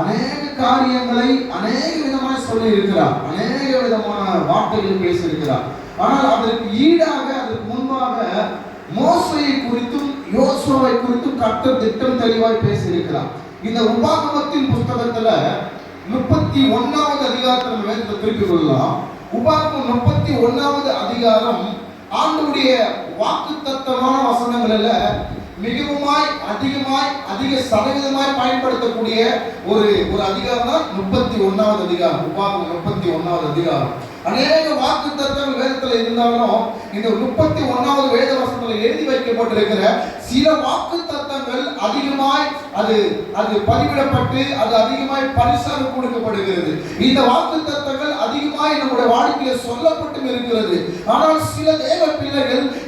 அநேக காரியங்களை அநேக விதமாய் சொல்லி இருக்கிறார். அநேக விதமான வார்த்தைகள் பேசி இருக்கிறார் ஆனால் அதற்கு ஈடாக அதற்கு முன்பாக மோசையை குறித்தும் யோசுவை குறித்தும் கட்ட திட்டம் தெளிவாய் பேசியிருக்கிறார். இந்த உபாகமத்தின் புஸ்தகத்துல முப்பத்தி ஒன்னாவது அதிகாரத்தில் நம்ம வேதத்தை திருப்பிக் கொள்ளலாம். உபாகமம் முப்பத்தி ஒன்னாவது அதிகாரம் ஆண்டுடைய வாக்கு தத்தமான வசனங்களில் மிகவுமாய் அதிகமாய் அதிக சதவீதமாய் பயன்படுத்தக்கூடிய ஒரு ஒரு அதிகாரம் தான் முப்பத்தி ஒன்னாவது அதிகாரம். உபாகம் முப்பத்தி ஒன்னாவது அதிகாரம். அநேக வாக்கு தத்தங்கள் வேதத்துல இருந்தாலும் இந்த முப்பத்தி ஒன்னாவது வேத வசனத்துல எழுதி வைக்கப்பட்டிருக்கிற சில வாக்கு தத்தங்கள் அதிகமாய் அது அது பதிவிடப்பட்டு அது அதிகமாய் பரிசாக கொடுக்கப்படுகிறது. இந்த வாக்கு தத்தங்கள் அதிகமாய் நம்முடைய வாழ்க்கையில சொல்லப்பட்டும் இருக்கிறது. ஆனால் சில தேவ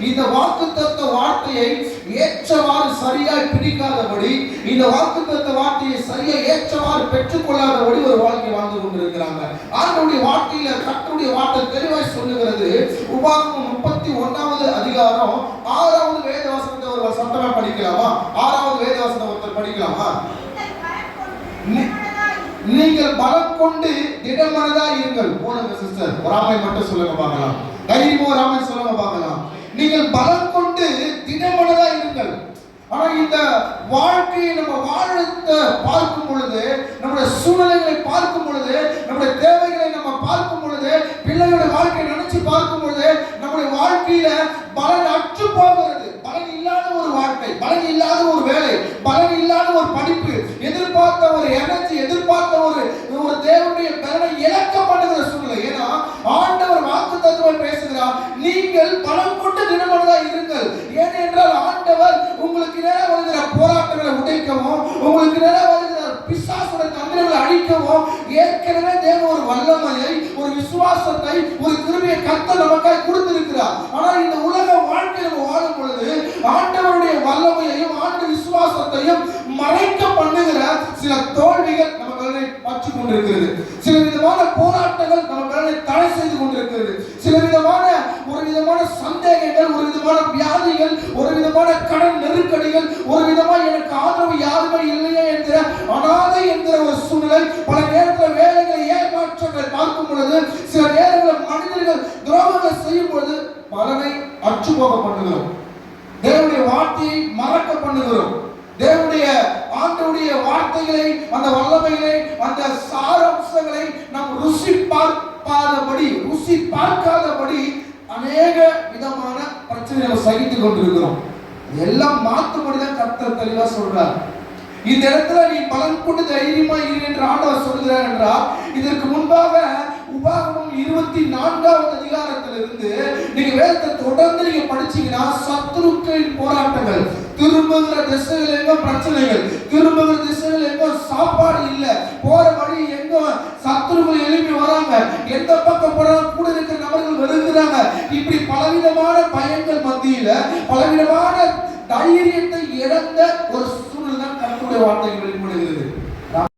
இந்த வாக்கு தத்த வார்த்தையை ஏற்றவாறு சரியாய் பிடிக்காதபடி இந்த வாக்கு தத்த வார்த்தையை சரியா ஏற்றவாறு பெற்றுக்கொள்ளாதபடி ஒரு வாழ்க்கை வாழ்ந்து கொண்டிருக்கிறாங்க. ஆண்டவருடைய வார்த்தையில கர்த்தருடைய வார்த்தை தெளிவாய் சொல்லுகிறது. உபாகமம் முப்பத்தி ஒன்னாவது அதிகாரம் ஆறாவது வேத வசனத்தை ஒரு சத்தமா படிக்கலாமா? ஆறாவது வேத வசனத்தை ஒருத்தர் படிக்கலாமா? நீ- நீங்கள் பலம் கொண்டு திடமனதா இருங்கள். போனங்க சிஸ்டர் ராமை மட்டும் சொல்லுங்க பார்க்கலாம். தைரியமோ ராமன் சொல்லுங்க பார்க்கலாம். நீங்கள் பலம் கொண்டு திடமனதா இருங்கள். ஆனா இந்த வாழ்க்கையை நம்ம வாழத்தை பார்க்கும் பொழுது நம்முடைய சூழ்நிலைகளை பார்க்கும் பொழுது நம்முடைய தேவைகளை நம்ம பார்க்கும் பொழுது பிள்ளைகளுடைய வாழ்க்கையை நினைச்சு பார்க்கும் பொழுது நம்முடைய வாழ்க்கையில பலன் அற்று போகிறது பலன் இல்லாத ஒரு வாழ்க்கை பலன் இல்லாத ஒரு வேலை பலன் இல்லாத ஒரு படிப்பு எதிர்பார்த்த ஒரு எனர்ஜி எதிர்பார்த்த ஒரு ஒரு தேவனுடைய பலனை இழக்க பண்ணுகிற சூழ்நிலை. ஏன்னா ஆண்டவர் வாக்கு தத்துவம் பேசுகிறார் நீங்கள் பலம் கொண்டு ஏனென்றால் ஆண்டவர் உங்களுக்கு நேரம் வருகிற போராட்டங்களை உடைக்கவும் உங்களுக்கு நேரம் வருகிற பிசாசுடைய தந்திரங்களை அழிக்கவும் ஏற்கனவே தேவ ஒரு வல்லமையை ஒரு விசுவாசத்தை ஒரு திருமையை கத்த நமக்காய் கொடுத்திருக்கிறார். ஆனால் இந்த உலக வாழ்க்கையில் வாழும் பொழுது ஆண்டவருடைய வல்லமையையும் ஆண்டு விசுவாசத்தையும் மறைக்க பண்ணுகிற சில தோல்விகள் நம்ம மேலே பற்றி கொண்டிருக்கிறது. சில விதமான போராட்டங்கள் நம்ம தடை செய்து கொண்டிருக்கிறது. சில விதமான ஒரு விதமான சந்தேகங்கள் ஒரு விதமான வியாதிகள் ஒரு விதமான கடன் நெருக்கடிகள் ஒரு விதமா எனக்கு ஆதரவு யாருமே இல்லையே என்கிற அனாதை என்கிற ஒரு சூழ்நிலை பல நேரத்தில் வேலைகளை ஏமாற்றங்கள் பார்க்கும் பொழுது சில நேரங்களில் மனிதர்கள் துரோகங்கள் செய்யும் பொழுது பலனை அற்றுப்போக பண்ணுகிறோம். தேவனுடைய வார்த்தையை மறக்க பண்ணுகிறோம். தேவனுடைய ஆண்டவுடைய வார்த்தைகளை அந்த வல்லமைகளை அந்த சாரம்சங்களை நாம் ருசி பார்க்காதபடி ருசி பார்க்காதபடி அநேக விதமான பிரச்சனைகளை சகித்து கொண்டிருக்கிறோம். எல்லாம் மாற்றும்படி தான் கர்த்தர் தெளிவா சொல்றார். இந்த இடத்துல நீ பலன் கொண்டு தைரியமா இரு என்று ஆண்டவர் சொல்கிறார் என்றால் இதற்கு முன்பாக உபாகமம் இருபத்தி நான்காவது அதிகாரத்திலிருந்து நீங்க வேதத்தை தொடர்ந்து நீங்க படிச்சீங்கன்னா சத்ருக்களின் போராட்டங்கள் திரும்புகிற திசைகள் எங்க பிரச்சனைகள் திரும்புகிற திசைகள் எங்க சாப்பாடு இல்லை போற வழி எங்க சத்துருக்கள் எழுப்பி வராங்க எந்த பக்கம் போறாங்க கூட இப்படி பலவிதமான பயன்கள் மத்தியில பலவிதமான தைரியத்தை இழந்த ஒரு சூழல் தான் கர்த்தருடைய வார்த்தைகள் வெளிப்படுகிறது